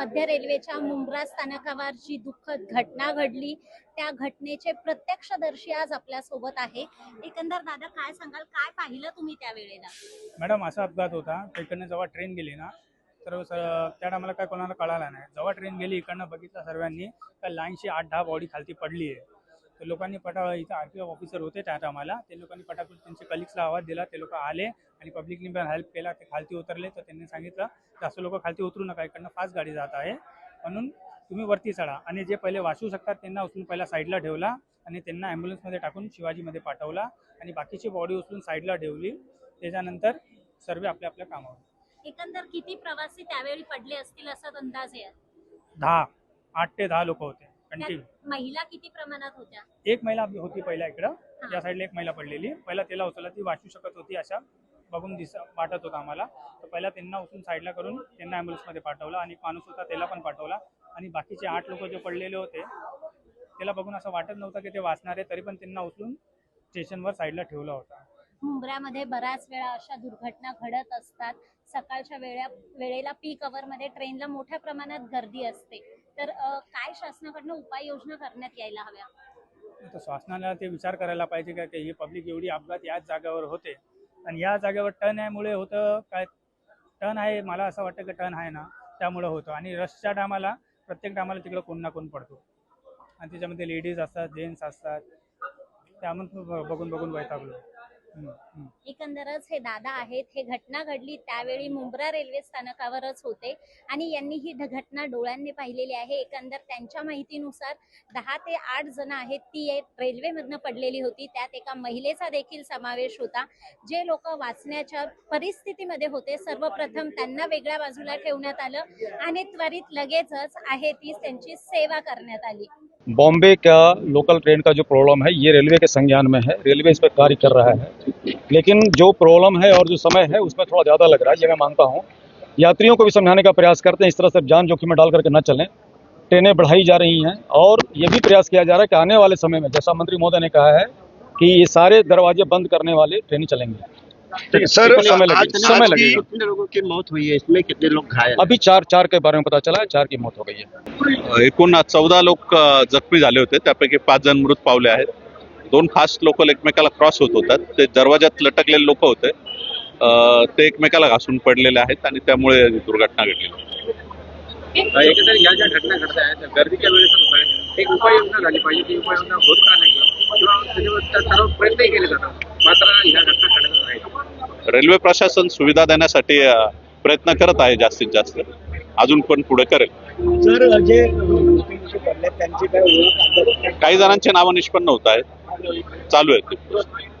मध्य रेल्वेच्या मुंब्रा स्थानकावर जी दुःखद घटना घडली त्या घटनेचे प्रत्यक्षदर्शी आज आपल्यासोबत आहे. एकंदर दादा काय सांगाल? काय पाहिलं तुम्ही त्या वेळेला मॅडम असा अपघात होता. इकडनं जेव्हा ट्रेन गेली ना तर त्या टायमाला काय कोणाला कळाला नाही. जेव्हा ट्रेन गेली इकडनं बघितलं सर्वांनी तर लाईनशी आठ दहा बॉडी खालती पडली आहे तर लोकांनी पटा इथं आर पी एफ ऑफिसर होते त्या टायमाला ते लोकांनी पटापट त्यांच्या कलिग्सला आवाज दिला. ते लोक आले आणि पब्लिकनी पण हेल्प केला. ते खालती उतरले. तर त्यांनी सांगितलं जास्त लोक खालती उतरू नका. इकडनं फास्ट गाडी जात आहे. म्हणून तुम्ही वरती चढा. आणि जे पहिले वाचू शकतात त्यांना उचलून पहिला साईडला ठेवला आणि त्यांना ॲम्ब्युलन्समध्ये टाकून शिवाजीमध्ये पाठवला. आणि बाकीची बॉडी उचलून साईडला ठेवली. त्याच्यानंतर सर्व आपल्या आपल्या कामावर. एकंदर किती प्रवासी त्यावेळी पडले असतील असा अंदाज आहे? दहा. आठ ते दहा लोक होते. कंटिन्यू महिला किती प्रमाणात होत्या? एक महिला आपली होती पहिल्या इकडं. या साईडला एक महिला पडलेली. पहिला तिला उचलला ती वाचू शकत होती अशा बघून दिस वाटत होता आम्हाला. तर पहिला त्यांना उचलून साईडला करून त्यांना ॲम्ब्युलन्समध्ये पाठवलं आणि एक माणूस होता त्याला पण पाठवला. आणि बाकीचे आठ लोक जे पडलेले होते त्याला बघून असं वाटत नव्हतं की ते वाचणार आहे तरी पण त्यांना उचलून स्टेशनवर साईडला ठेवला होता. मुंब्रामध्ये बऱ्याच वेळा अशा दुर्घटना घडत असतात. सकाळच्या वेळा वेळेला पीकमध्ये ट्रेनला मोठ्या प्रमाणात गर्दी असते. तर काय शासनाकडनं उपाययोजना करण्यात यायला हव्या? शासनाला ते विचार करायला पाहिजे का की ही पब्लिक एवढी अपघात याच जागेवर होते. आणि या जागेवर टन यामुळे होतं काय? टर्न आहे मला असं वाटतं की टर्न आहे ना त्यामुळं होतं. आणि रशच्या टायमाला प्रत्येक टायमाला तिकडं कोण ना कोण पडतो. आणि त्याच्यामध्ये लेडीज असतात जेंट्स असतात. त्यामुळे बघून बघून वैतागलो. एकंदरच हे दादा आहेत. हे घटना घडली त्यावेळी मुंब्रा रेल्वे स्थानकावरच होते आणि यांनी ही घटना डोळ्यांनी पाहिलेली आहे. एकंदर त्यांच्या माहितीनुसार दहा ते आठ जण आहेत. ती एक रेल्वेमधनं पडलेली होती. त्यात एका महिलेचा देखील समावेश होता. जे लोक वाचण्याच्या परिस्थितीमध्ये होते सर्वप्रथम त्यांना वेगळ्या बाजूला ठेवण्यात आलं आणि त्वरित लगेचच आहे ती त्यांची सेवा करण्यात आली. बॉम्बे का लोकल ट्रेन का जो प्रॉब्लम है, ये रेलवे के संज्ञान में है। रेलवे इस पर कार्य कर रहा है। लेकिन जो प्रॉब्लम है और जो समय है, उसमें थोड़ा ज़्यादा लग रहा है, ये मैं मानता हूँ। यात्रियों को भी समझाने का प्रयास करते हैं। इस तरह से जान जोखिम में डाल करके न चलें। ट्रेनें बढ़ाई जा रही हैं और ये भी प्रयास किया जा रहा है कि आने वाले समय में, जैसा मंत्री महोदय ने कहा है कि ये सारे दरवाजे बंद करने वाले ट्रेनें चलेंगी। सर समय आज लगेगा। कितने लोगों की मौत हुई है? इसमें कितने लोग घायल अभी चार चार के बारे में पता चला है चार की मौत हो गई है। एकूण चौदा लोक जखमी झाले होते त्यापैकी पाच जण मृत पावले आहेत. दोन फास्ट लोकल एकमेकाला क्रॉस होत होतात. ते दरवाजात लटकलेले लोक होते. ते एकमेकाला घासून पडलेले आहेत आणि त्यामुळे ही दुर्घटना घडली. एकंदर या ज्या घटना घडत आहेत गर्दीच्या वेळेस एक उपाययोजना झाली पाहिजे. ती उपाययोजना होत का नाही? किंवा त्याच्यावर त्या सर्व प्रयत्नही केले जातात. मात्र ह्या घटना घडत नाहीत. रेल्वे प्रशासन सुविधा देण्यासाठी प्रयत्न करत आहे जास्तीत जास्त. अजून पण पुढे करेल. काही जणांचे नावं निष्पन्न होत आहेत. चालू आहेत.